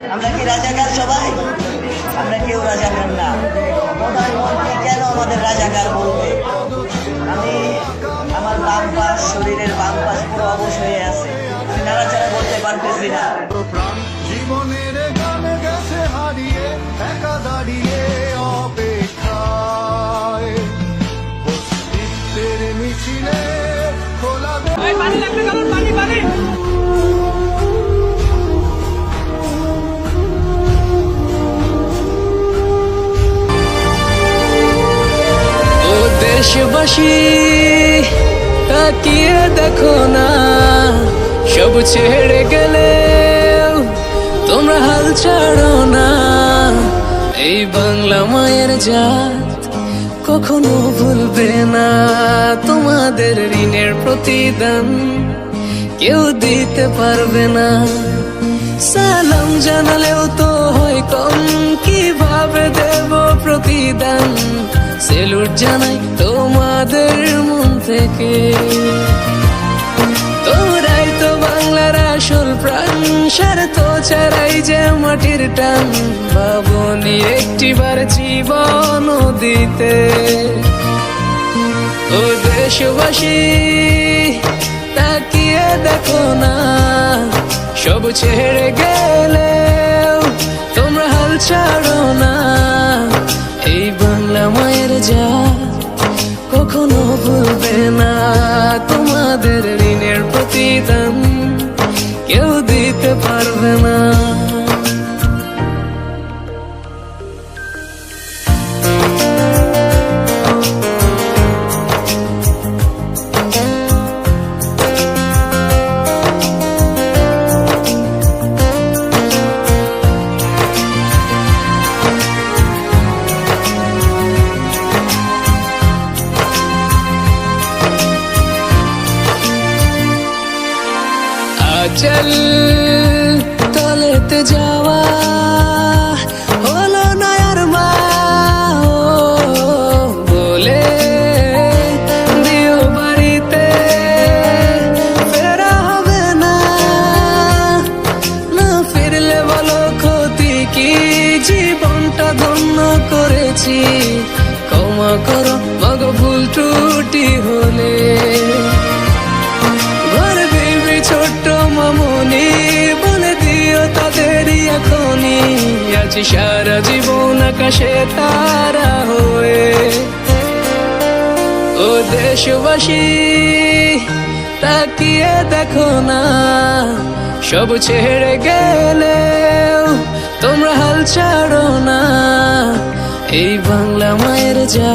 আমরা কি রাজাকার সবাই? আমরা কেউ রাজাকার না। প্রধানমন্ত্রী কেন আমাদের রাজাকার বলবে? আমি আমার বাম পাশ শরীরের বাম পাশ পুরো অবশ হয়ে আছে। আমি নাড়াচাড়া করতে পারতেছি না। জীবনের গান গেছে হারিয়ে একা দাঁড়িয়ে অপেক্ষায়। মিছিলে খোলা পানি লাগবে কারণ পানি পানি। দেশবাসী তাকিয়ে দেখো না। সব ছেড়ে গেলে তোমরা হাল ছাড়ো না। এই বাংলা মায়ের জাত কখনো ভুলবে না। তোমাদের ঋণের প্রতিদান কেউ দিতে পারবে না। সালাম জানালেও তো হয় কম। কীভাবে দেব প্রতিদান? সেলুট জানাই তোমাদের মন থেকে। তোমরাই তো বাংলার আসল প্রাণ স্বার্থ ছাড়াই যে মাটির টান। ভাবনি একটিবার জীবন দিতে। ও দেশবাসী, তাকিয়ে দেখো না। সব ছেড়ে গেলে তোমরা হাল ছাড়ো না। এই বাংলা মায়ের যা ভুলবে না তোমাদের ঋণের প্রতিদান কেউ দিতে পারবে না। আচল তলেতে যাওয়া হলো নয়ার মা বলে দিও বাড়িতে, ফেরা হবে না। না ফিরলে বলো ক্ষতি কি? জীবনটা ধন্য করেছি। ক্ষমা করো মগ ভুল ত্রুটি হলে আছি সারা জীবন আকাশে তারা হয়ে। ও দেশবাসী, তাকিয়ে দেখো না, সব ছেড়ে গেলে তোমরা হাল ছাড়ো না। এই বাংলা মায়ের যা